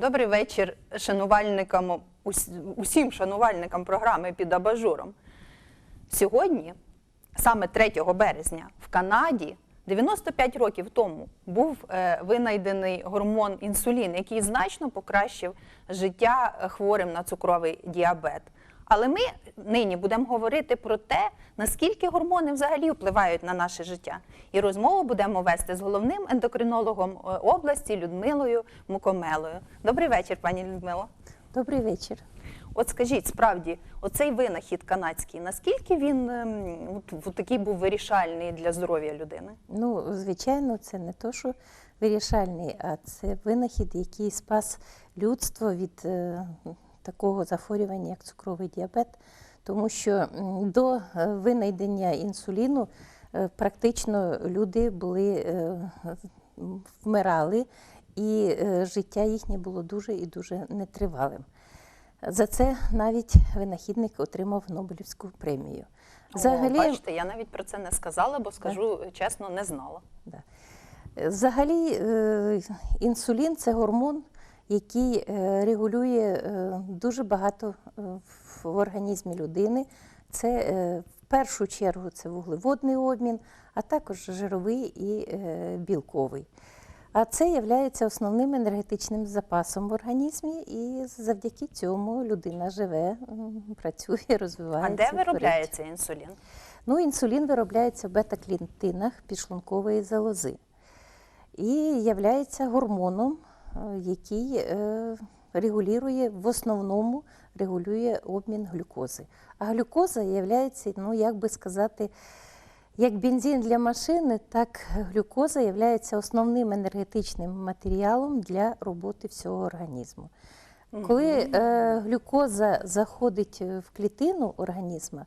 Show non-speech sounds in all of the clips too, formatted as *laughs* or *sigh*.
Добрий вечір шанувальникам, усім шанувальникам програми під абажуром. Сьогодні, саме 3 березня, в Канаді 95 років тому був е, винайдений гормон інсулін, який значно покращив життя хворим на цукровий діабет. Але ми нині будемо говорити про те, наскільки гормони взагалі впливають на наше життя. І розмову будемо вести з головним ендокринологом е, області Людмилою Мукомелою. Добрий вечір, пані Людмило. Добрий вечір. От скажіть, справді, оцей винахід канадський, наскільки він ем, от, такий був вирішальний для здоров'я людини? Ну, звичайно, це не то, що вирішальний, а це винахід, який спас людство від е, такого захворювання, як цукровий діабет. Тому що до е, винайдення інсуліну е, практично люди були, е, вмирали, і життя їхнє було дуже і дуже нетривалим. За це навіть винахідник отримав Нобелівську премію. Взагалі, О, бачите, я навіть про це не сказала, бо скажу чесно, не знала. Да. Взагалі, інсулін це гормон, який е, регулює е, дуже багато е, в організмі людини. Це в першу чергу це вуглеводний обмін, а також жировий і білковий. А це є основним енергетичним запасом в організмі, і завдяки цьому людина живе, працює, А де виробляється інсулін? Ну, інсулін виробляється в бета-клітинах підшлункової залози і є гормоном, який е, регулює в основному регулює обмін глюкози. А глюкоза є, ну як би сказати, як бензин для машини, так глюкоза є основним енергетичним матеріалом для роботи всього організму. Коли е, глюкоза заходить в клітину організму,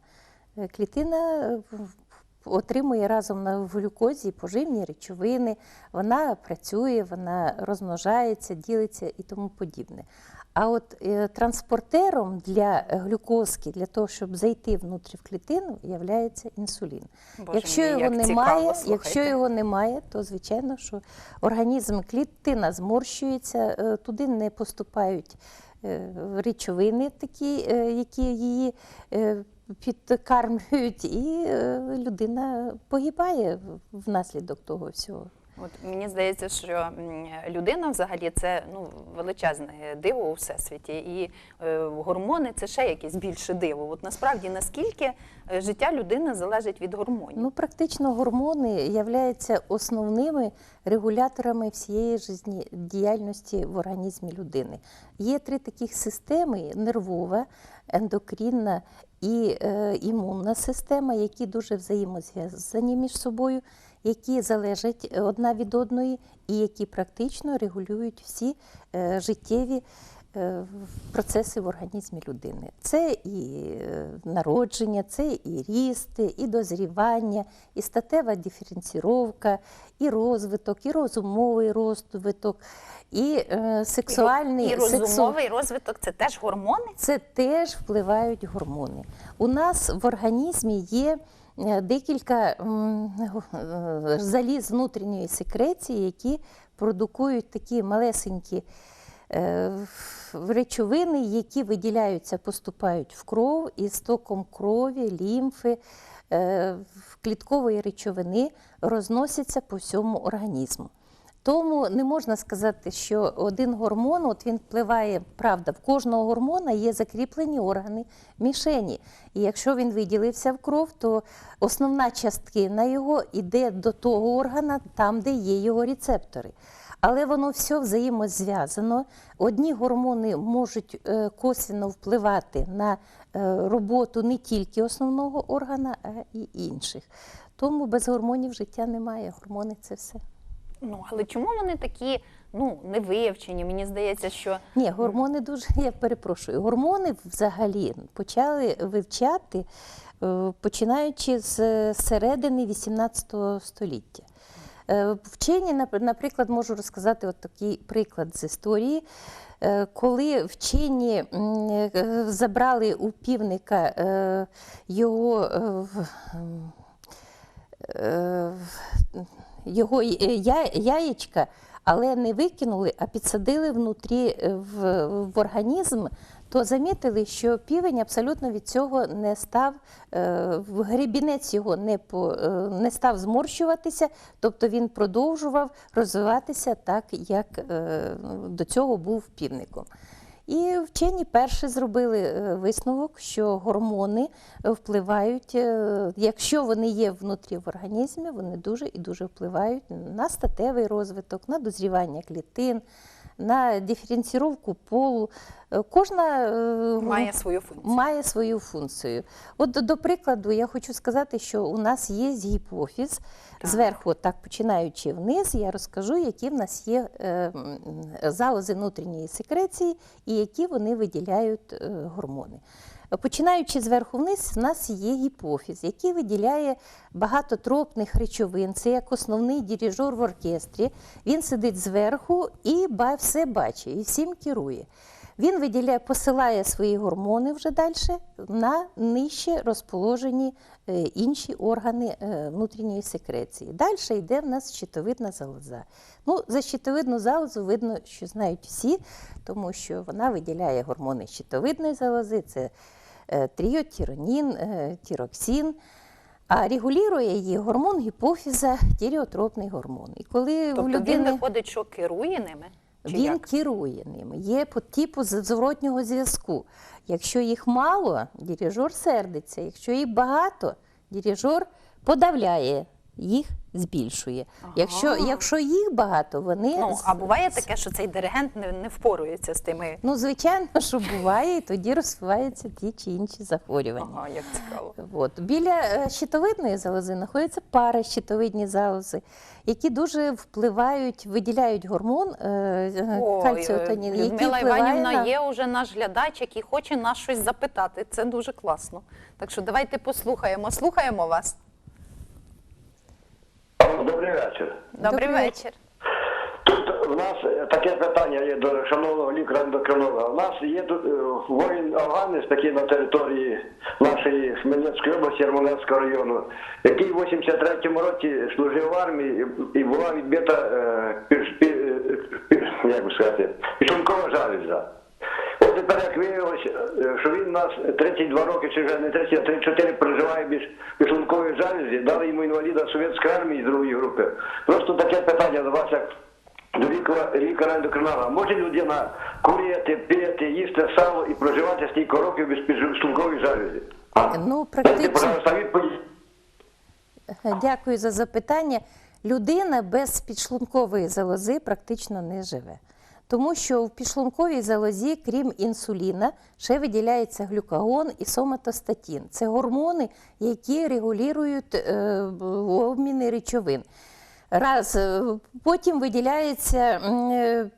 е, клітина е, отримує разом на глюкозі поживні речовини, вона працює, вона розмножається, ділиться і тому подібне. А от е, транспортером для глюкозки, для того, щоб зайти внутрі в клітину, є інсулін. Боже якщо мій, його як немає, цікаво, якщо його немає, то звичайно, що організм клітина зморщується, е, туди не поступають е, речовини, такі, які її підкармлюють, і е, людина погибає внаслідок того всього. От мені здається, що людина взагалі це ну величезне диво у всесвіті, і е, гормони це ще якесь більше диво. От насправді наскільки е, життя людини залежить від гормонів? Ну, практично гормони являються основними регуляторами всієї життєдіяльності в організмі людини. Є три таких системи: нервова, ендокринна і е, імунна система, які дуже взаємозв'язані між собою, які залежать одна від одної, і які практично регулюють всі е, життєві е, процеси в організмі людини. Це і е, народження, це і ріст, і дозрівання, і статева диференціровка, і розвиток, і розумовий розвиток, і е, сексуальний і розумовий розвиток це теж гормони? це теж впливають гормони. У нас в організмі є е, декілька е, заліз внутрішньої секреції, які продукують такі малесенькі е, речовини, які виділяються, поступають в кров і током крові, лімфи, е, кліткової речовини розносяться по всьому організму. Тому не можна сказати, що один гормон от він впливає, правда, в кожного гормона є закріплені органи мішені. І якщо він виділився в кров, то основна частина його йде до того органа, там, де є його рецептори. Але воно все взаємозв'язано. Одні гормони можуть е, косвенно впливати на е, роботу не тільки основного органа, а і інших. Тому без гормонів життя немає. Гормони це все. Ну але чому вони такі ну не? Мені здається, що Ні, гормони дуже, я перепрошую. Гормони взагалі почали вивчати, е, починаючи з середини 18 століття. Е, Вчені, наприклад, можу розказати от такий приклад з історії. Е, Коли вчені забрали у півника його його е, я- яєчка, але не викинули, а підсадили внутрі е, в, в організм, то замітили, що півень абсолютно від цього не став, е, в гребінець його не, не став зморщуватися, тобто він продовжував розвиватися так, як до цього був півником. І вчені перші зробили е, висновок, що гормони е, впливають, е, якщо вони є внутрі в організмі, вони дуже і дуже впливають на статевий розвиток, на дозрівання клітин, на диференціровку полу. Е, Кожна е, Має свою функцію. має свою функцію. От до, прикладу, я хочу сказати, що у нас є гіпофіз. Так. Зверху, так починаючи вниз, я розкажу, які в нас є е, залози внутрішньої секреції і які вони виділяють гормони. Починаючи зверху вниз, в нас є гіпофіз, який виділяє багато тропних речовин. Це як основний дирижер в оркестрі. Він сидить зверху і все бачить, і всім керує. Він виділяє, посилає свої гормони вже далі на нижче розположені е, інші органи е, внутрішньої секреції. Далі йде в нас щитовидна залоза. Ну, за щитовидну залозу видно, що знають всі, тому що вона виділяє гормони щитовидної залози, це е, тріотіронін, тіроксін. А регулює її гормон гіпофіза, тіріотропний гормон. І коли Тобто людини... він виходить, що керує ними? Чи він як? керує ними. Є по типу зворотнього зв'язку. Якщо їх мало, дирижер сердиться. Якщо їх багато, дирижер подавляє, їх збільшує. Якщо, Ага. якщо їх багато, вони Ну, а буває таке, що цей диригент не, не впорується з тими. Ну, звичайно, що буває, і тоді розвиваються ті чи інші захворювання. Ага, як цікаво. От. Біля е, щитовидної залози знаходяться паращитовидні залози, які дуже впливають, виділяють гормон е, е, кальціотонін, е, Людмила Іванівна на... є уже наш глядач, який хоче нас щось запитати. Це дуже класно. Так що давайте послухаємо. Слухаємо вас. Добрий вечір. Добрий, вечір. Тут у нас е, таке питання є до шановного лікаря-ендокринолога. У нас є тут е, воїн афганець такий на території нашої Хмельницької області, Ярмолинського району, який в 83-му році служив в армії і була відбита е, піш- пі- е, як би сказати, підшлункова жалюза. Тепер як виявилося, е, що він у нас 32 роки, чи вже не 30, а 34 проживає без підшлункової жалюзі, дали йому інваліда совєтської армії з другої групи. Просто таке питання до вас, як до лікаря, лікаря. Може людина курити, пити, їсти сало і проживати стільки років без підшлункової жалюзі? А? Ну, практично. Дякую за запитання. Людина без підшлункової залози практично не живе. Тому що в підшлунковій залозі, крім інсуліна, ще виділяється глюкагон і соматостатін. Це гормони, які регулюють е, обміни речовин. Раз, е, потім виділяються е,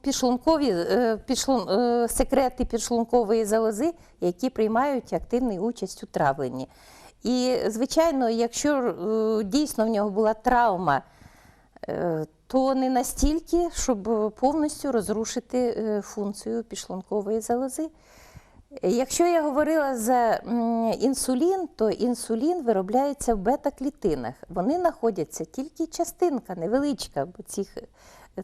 підшлункові підшлун, секрети підшлункової залози, які приймають активну участь у травленні. І, звичайно, якщо дійсно в нього була травма, то не настільки, щоб повністю розрушити е, функцію пішлункової залози. Якщо я говорила за інсулін, то інсулін виробляється в бета-клітинах. Вони знаходяться тільки частинка невеличка, бо цих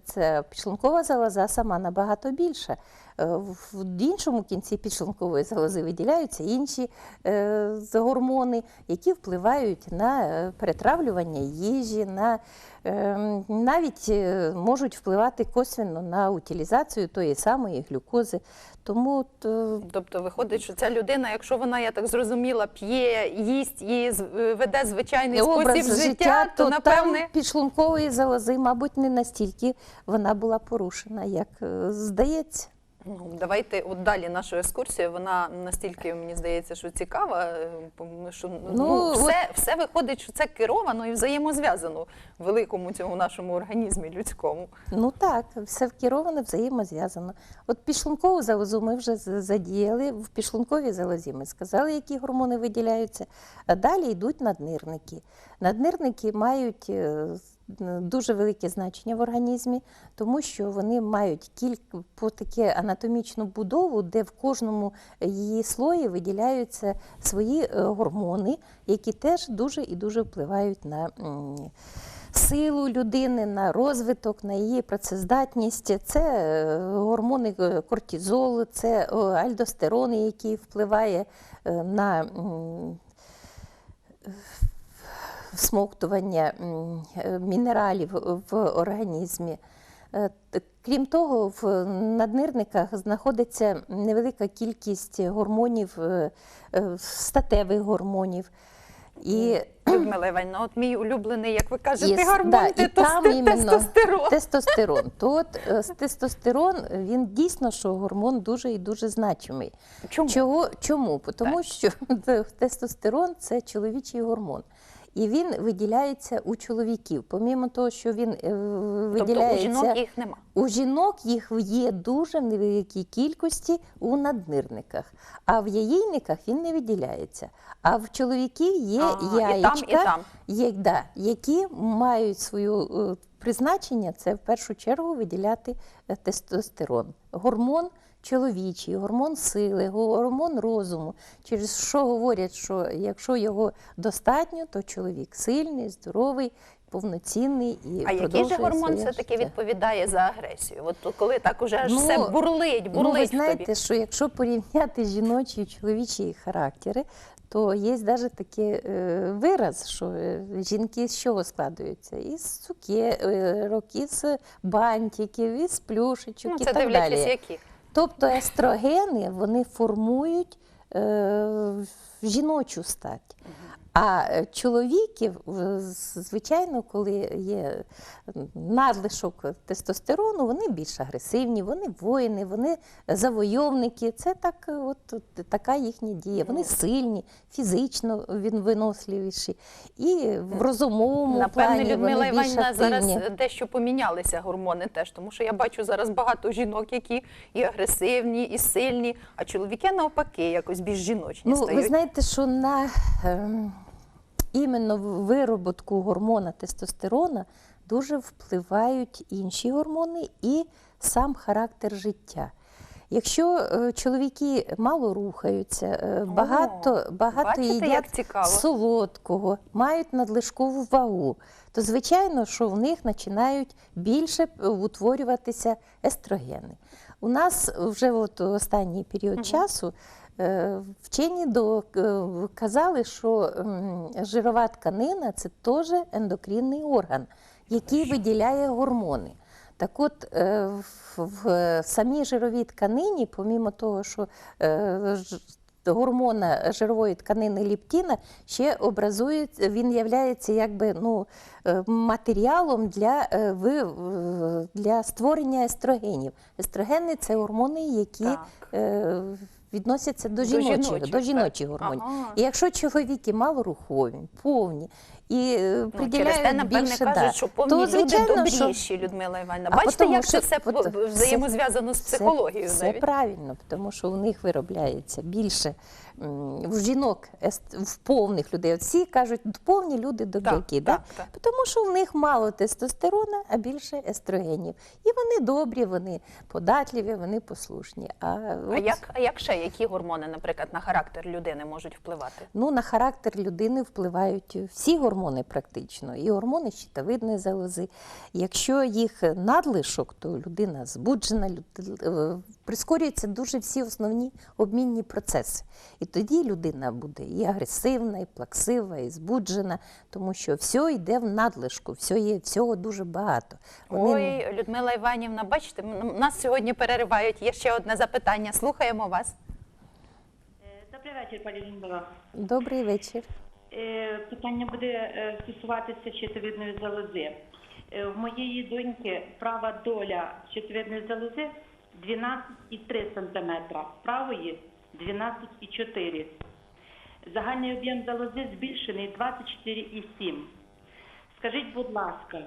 це пішлункова залоза сама набагато більша. Е, В іншому кінці підшлункової залози виділяються інші е, гормони, які впливають на е, перетравлювання їжі, на, навіть можуть впливати косвенно на утилізацію тої самої глюкози. Тому е, Тобто виходить, що ця людина, якщо вона, я так зрозуміла, п'є, їсть і веде звичайний образ спосіб життя, то напевне. там підшлункової залози, мабуть, не настільки вона була порушена, як здається. Ну, давайте от далі нашу екскурсію. Вона настільки мені здається, що цікава. е, Що ну, Ну, все, все виходить, що це керовано і взаємозв'язано в великому цьому нашому організмі людському. Ну так, все вкеровано, взаємозв'язано. От підшлункову залозу ми вже задіяли. В підшлунковій залозі ми сказали, які гормони виділяються. А далі йдуть наднирники. Наднирники мають е, дуже велике значення в організмі, тому що вони мають кілька по таке анатомічну будову, де в кожному її слої виділяються свої е, гормони, які теж дуже і дуже впливають на. силу людини, на розвиток, на її працездатність. Це е, гормони е, кортизол, це альдостерон, який впливає на всмоктування е, мінералів в організмі. Е, Крім того, в наднирниках знаходиться невелика кількість гормонів, е, статевих гормонів. І Людмила Іванівна, от мій улюблений, як ви кажете, Є, гормон да, і там іменно тестостерон. Тестостерон. То от тестостерон він дійсно що гормон дуже і дуже значимий. Чому? Чого, чому? Тому що *laughs* тестостерон це чоловічий гормон. І він виділяється у чоловіків. Помімо того, що він е, Тобто у жінок їх нема. у жінок їх є дуже в невеликій кількості у наднирниках, а в яєйниках він не виділяється. А в чоловіків є А, і там, яєчка, і там. Є, да, які мають свою е, призначення, це в першу чергу виділяти е, тестостерон. Гормон чоловічий, гормон сили, гормон розуму, через що говорять, що якщо його достатньо, то чоловік сильний, здоровий, повноцінний і А який же гормон все-таки відповідає за агресію? От коли так уже аж Ну, все бурлить, бурлить Ну, ви в знаєте, тобі. що якщо порівняти жіночі і чоловічі характери, то є навіть такий е, вираз, що е, жінки з чого складаються? Із цукерок, із бантиків, із плюшечок Ну, і це дивлячись, далі. які. Тобто естрогени вони формують е, жіночу стать. А е, чоловіків, звичайно, коли є надлишок тестостерону, вони більш агресивні, вони воїни, вони завойовники. Це так, е, от, от така їхня дія. Вони сильні, фізично він виносливіші. І в розумовому Напевне, плані Людмила вони більш Іванівна зараз дещо помінялися гормони теж, тому що я бачу зараз багато жінок, які і агресивні, і сильні, а чоловіки навпаки якось більш жіночні Ну, стають. ви знаєте, що на ем, іменно в вироботку гормона тестостерона дуже впливають інші гормони і сам характер життя. Якщо е, чоловіки мало рухаються, е, багато, багато бачите, їдять солодкого, мають надлишкову вагу, то звичайно, що в них починають більше утворюватися естрогени. У нас вже от останній період часу е, вчені доказали, що жирова тканина це теж ендокринний орган, який виділяє гормони. Так от, е, в, самій жировій тканині, помімо того, що е, гормона жирової тканини ліптіна ще він являється якби ну, е, матеріалом для, е, створення естрогенів. Естрогени це гормони, які Так. Відносяться до До жіночих, жіночих, до жіночих гормонів. Ага. І якщо чоловіки малорухові, повні і е, Ну, через напевне, більше, кажуть, да, що повні то, люди звичайно, що- Людмила Іванівна. А Бачите, потому як це що- все от- в- взаємозв'язано з психологією Це, правильно, тому що у них виробляється більше в жінок, в повних людей. Всі кажуть, повні люди добряки. так, да? так. Тому що в них мало тестостерона, а більше естрогенів. І вони добрі, вони податливі, вони послушні. А, А як, а як ще які гормони, наприклад, на характер людини можуть впливати? Ну, на характер людини впливають всі гормони практично, і гормони щитовидної залози. Якщо їх надлишок, то людина збуджена, е, прискорюються дуже всі основні обмінні процеси. І тоді людина буде і агресивна, і плаксива, і збуджена, тому що все йде в надлишку, все є, всього дуже багато. Вони Ой, Людмила Іванівна, бачите, нас сьогодні переривають. Є ще одне запитання. Слухаємо вас. Е, Добрий вечір, пані Людмила. Добрий вечір. Е, Питання буде е, стосуватися щитовидної залози. Е, В моєї доньки права доля щитовидної залози 12,3 см, правої 12,4 Загальний об'єм залози збільшений 24,7 Скажіть, будь ласка,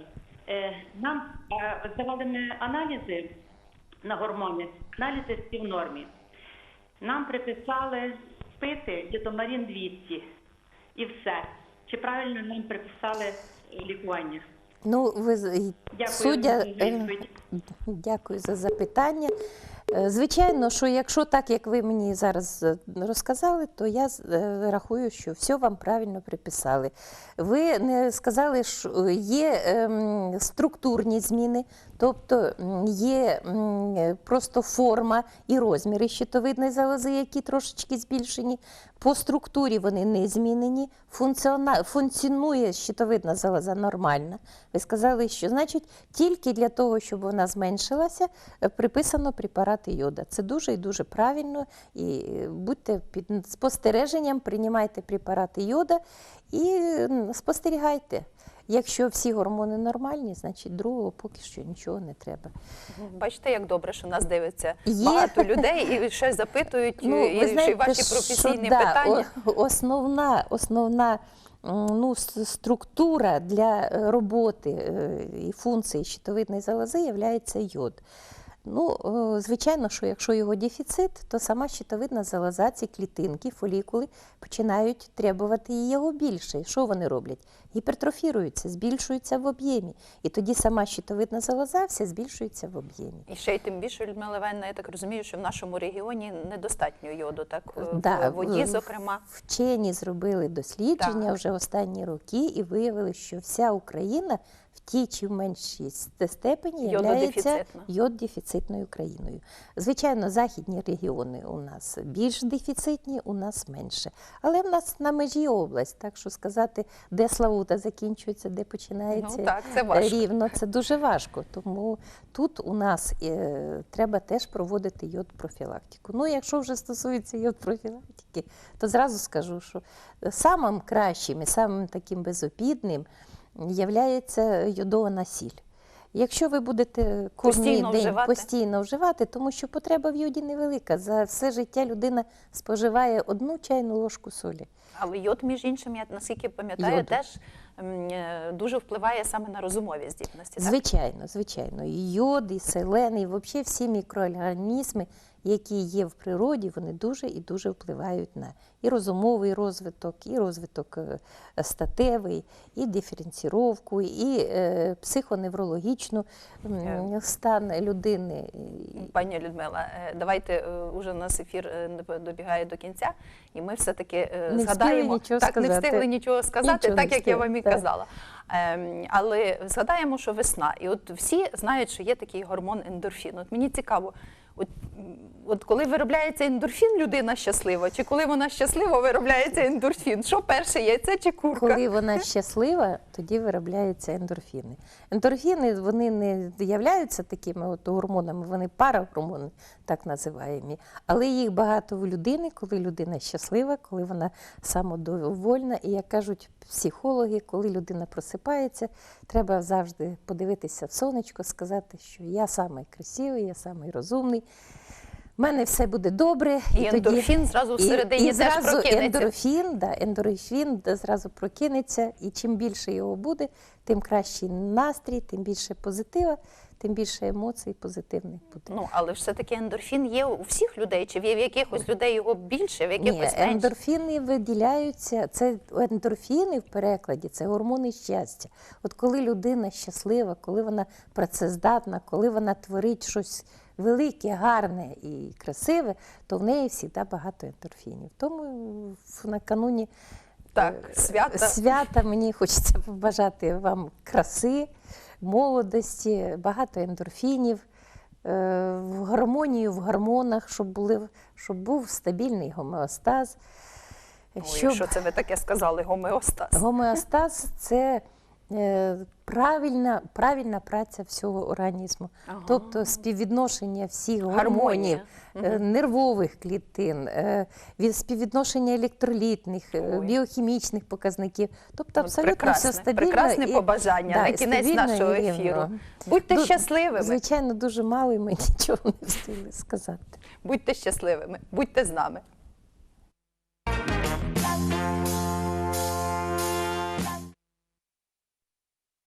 нам здавали аналізи на гормони, аналізи в нормі. Нам приписали пити літомарін 200 і все. Чи правильно нам приписали лікування? Ну, ви Дякую судя, за е, відповідь. Дякую за запитання. Е, Звичайно, що якщо так, як ви мені зараз е, розказали, то я е, рахую, що все вам правильно приписали. Ви не сказали, що є ем, структурні зміни, тобто є просто форма і розміри щитовидної залози, які трошечки збільшені. По структурі вони не змінені. Функціонує щитовидна залоза нормально. Ви сказали, що значить тільки для того, щоб вона зменшилася, приписано препарати йода. Це дуже і дуже правильно. І е, будьте під спостереженням, приймайте препарати йода і спостерігайте. Якщо всі гормони нормальні, значить другого поки що нічого не треба. Бачите, як добре, що нас дивиться Є. багато людей і ще запитують і, ще й ваші професійні Ну, да, питання. о- основна, основна ну, структура для е, роботи е, і функції щитовидної залози є йод. Ну, е, звичайно, що якщо його дефіцит, то сама щитовидна залоза, ці клітинки, фолікули починають требувати його більше. Що вони роблять? Гіпертрофіруються, збільшуються в об'ємі. І тоді сама щитовидна залоза вся збільшується в об'ємі. І ще й тим більше, Людмила Левенна, я так розумію, що в нашому регіоні недостатньо йоду, так Да, в воді, зокрема. Вчені зробили дослідження Так. вже останні роки і виявили, що вся Україна тій чи в меншій степені Йододефіцитна. йод-дефіцитною країною. Звичайно, західні регіони у нас більш дефіцитні, у нас менше. Але в нас на межі область, так що сказати, де Славута закінчується, де починається Ну, так, це важко. рівно, це дуже важко. Тому тут у нас е, треба теж проводити йод-профілактику. Ну, якщо вже стосується йод-профілактики, то зразу скажу, що самим кращим і самим таким безобідним являється йодована сіль. Якщо ви будете кожен Постійно день вживати? постійно вживати, тому що потреба в йоді невелика. За все життя людина споживає одну чайну ложку солі. Але йод, між іншим, я наскільки пам'ятаю, теж е, дуже впливає саме на розумові здібності. Так? Звичайно, звичайно. І йод, і селен, і взагалі всі мікроорганізми, які є в природі, вони дуже і дуже впливають на і розумовий розвиток, і розвиток е, статевий, і диференціровку, і е, психоневрологічну стан людини. Пані Людмила, е, давайте уже у нас ефір добігає до кінця, і ми все-таки згадаємо так, не встигли нічого сказати, Нічого так як я вам і так. казала. Ем, але згадаємо, що весна, і от всі знають, що є такий гормон ендорфін. От мені цікаво, от, от коли виробляється ендорфін, людина щаслива, чи коли вона щаслива, виробляється ендорфін? Що перше, яйце чи курка? Коли вона щаслива, тоді виробляються ендорфіни. Ендорфіни вони не являються такими от гормонами, вони парагормони, так називаємо. Але їх багато в людини, коли людина щаслива, коли вона самодовольна. І як кажуть психологи, коли людина просипається, треба завжди подивитися в сонечко, сказати, що я самий красивий, я самий розумний. У мене все буде добре. І ендорфін зразу всередині і, і теж зразу прокинеться. ендорфін, да, ендорфін да, зразу прокинеться, і чим більше його буде, тим кращий настрій, тим більше позитива, тим більше емоцій позитивних буде. Ну, але ж все-таки ендорфін є у всіх людей, чи в якихось людей його більше, в якихось менше? ендорфіни виділяються. Це ендорфіни в перекладі це гормони щастя. От коли людина щаслива, коли вона працездатна, коли вона творить щось велике, гарне і красиве, то в неї завжди багато ендорфінів. Тому накануні Так, е, свята. свята мені хочеться побажати вам краси, молодості, багато ендорфінів. е, В гармонію, в гормонах, щоб, були, щоб був стабільний гомеостаз. Ой, Щоб Що це ви таке сказали, гомеостаз? гомеостаз це правильна, правильна праця всього організму, Ага. тобто співвідношення всіх гормонів, е, нервових клітин, е, від співвідношення електролітних, е, Ой. біохімічних показників. Тобто абсолютно прекрасне, все стабільно. прекрасне і- побажання да, на кінець нашого ефіру. Будьте Ду- щасливими, Звичайно, дуже мало і ми *laughs* нічого не встигли сказати. будьте щасливими, будьте з нами.